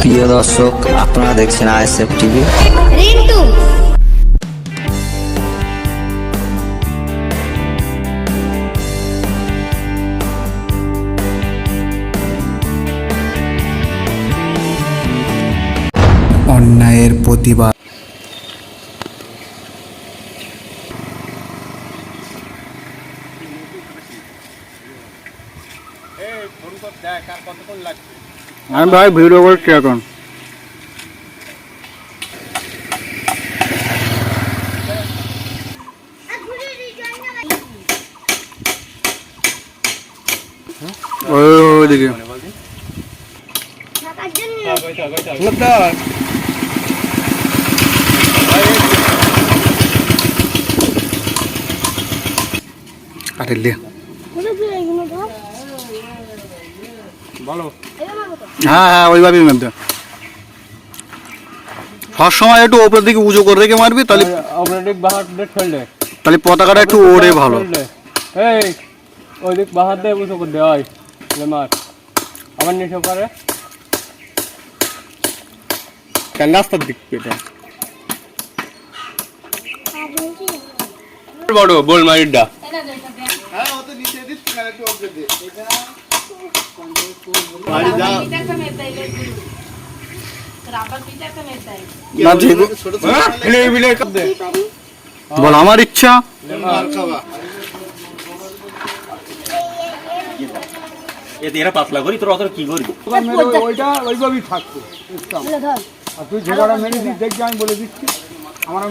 প্রিয় দর্শক আপনারা দেখছেন আইএসএফ টিভি। রিন্টু। অন্যায়ের প্রতিবাদ। আমি ভাই ভিডিও করছি এখন ওই ওইদিকে। আরে লে কোনো কি এগুলো ধর বলো এবার মারবো তো হ্যাঁ হ্যাঁ ওইভাবেই মারবে সব সময় একটু ওপরের দিকে উঁচু করে রেখে মারবি তাহলে বাহার তাহলে পতাকাটা একটু ওড়ে ভালো। এই ওই দিক বাহার দিয়ে বুঝো করে দে ওই লে মার। আবার নিচে করে। কেন রাস্তার দিক এটা? বড় বল মারিডা। না যেগু বল আমার ইচ্ছা। এরা পাতলা করি তোর অত কি করবি ওইটা ওইভাবেই থাকতো। আর তুই মেরে দিস দেখবি আমি বলে দিচ্ছি। আমার